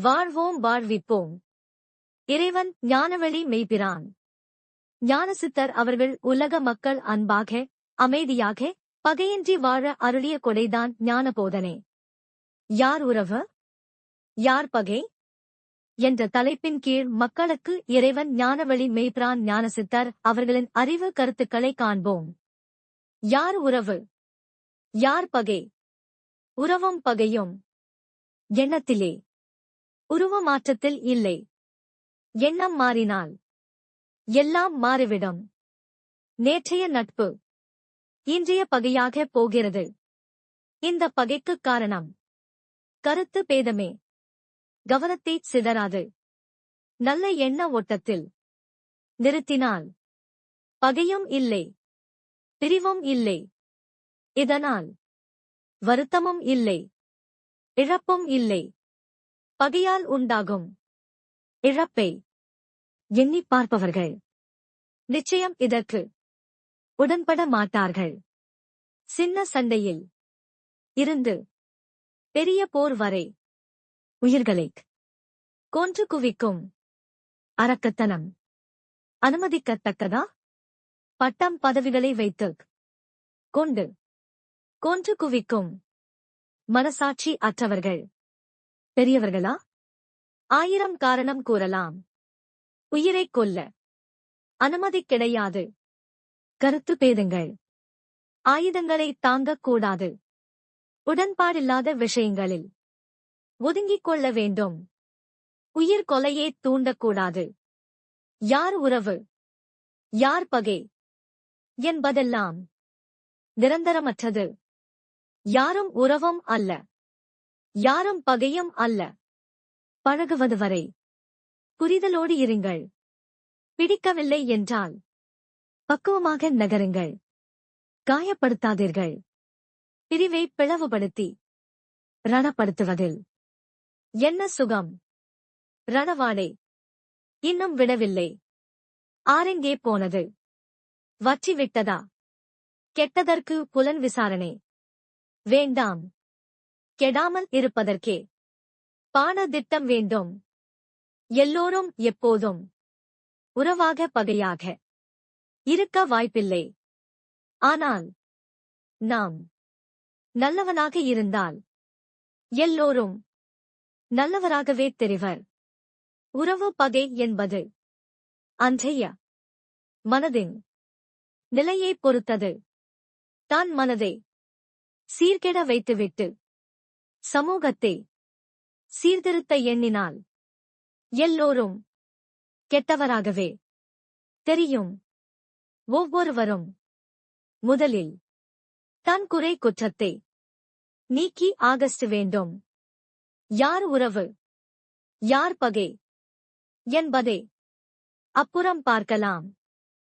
வாழ்வோம் வாழ்விப்போம். இறைவன் ஞானவழி மெய்பிரான் ஞானசித்தர் அவர்கள் உலக மக்கள் அன்பாக அமைதியாக பகையின்றி வாழ அருளிய கொடைதான் ஞான போதனை யார் உறவு? யார் பகை? என்ற தலைப்பின் கீழ் மக்களுக்கு இறைவன் ஞானவழி மெய்பிரான் ஞானசித்தர் அவர்களின் அறிவு கருத்துக்களை காண்போம். யார் உறவு? யார் பகை? உறவும் பகையும். எண்ணத்திலே. உருவ மாற்றத்தில் இல்லை. எண்ணம் மாறினால். எல்லாம் மாறிவிடும். நேற்றைய நட்பு. இன்றைய பகையாக போகிறது. இந்த பகைக்கு காரணம். கருத்து பேதமே. கவனத்தை சிதறாது. நல்ல எண்ண ஓட்டத்தில். நிறுத்தினால். பகையும் இல்லை. பிரிவும் இல்லை. இதனால். வருத்தமும் இல்லை. இழப்பும் இல்லை. பகையால் உண்டாகும். இழப்பை எண்ணி பார்ப்பவர்கள். நிச்சயம் இதற்கு உடன்பட மாட்டார்கள். சின்ன சண்டையில் இருந்து பெரிய போர் வரை உயிர்களை கொன்று குவிக்கும் அரக்கத்தனம் அனுமதிக்கத்தக்கதா? பட்டம் பதவிகளை வைத்து கொண்டு கொன்று குவிக்கும் மனசாட்சி அற்றவர்கள். பெரியவர்களா? ஆயிரம் காரணம் கூறலாம். உயிரைக் கொல்ல. அனுமதி கிடையாது. கருத்து பேதுங்கள். ஆயுதங்களை தாங்கக்கூடாது உடன்பாடில்லாத விஷயங்களில். ஒதுங்கிக் கொள்ள வேண்டும். உயிர் கொலையே தூண்டக்கூடாது யார் உறவு? யார் பகை? என்பதெல்லாம் நிரந்தரமற்றது. யாரும் உறவும் அல்ல. யாரும் பகையும் அல்ல. பழகுவது வரை. புரிதலோடு இருங்கள். பிடிக்கவில்லை என்றால். பக்குவமாக நகருங்கள். காயப்படுத்தாதீர்கள். பிரிவை பிளவுபடுத்தி. ரணப்படுத்துவதில். என்ன சுகம்? ரணவாடை. இன்னும் விடவில்லை. ஆரெங்கே போனது. வற்றி விட்டதா கெட்டதற்கு புலன் விசாரணை. வேண்டாம். கெடாமல் இருப்பதற்கே. பான திட்டம் வேண்டும். எல்லோரும் எப்போதும் உறவாக பகையாக இருக்க வாய்ப்பில்லை. ஆனால் நாம் நல்லவனாக இருந்தால் எல்லோரும் நல்லவராகவே தெரிவர். உறவு பகை என்பது அன்றைய மனதின் நிலையைப் பொறுத்தது. தான் மனதை சீர்கெட வைத்துவிட்டு சமூகத்தை சீர்திருத்த எண்ணினால் எல்லோரும் கெட்டவராகவே தெரியும். ஒவ்வொருவரும் முதலில் தன் குறை குற்றத்தை நீக்கி ஆகஸ்ட் வேண்டும். யார் உறவு யார் பகை என்பதை அப்புறம் பார்க்கலாம்.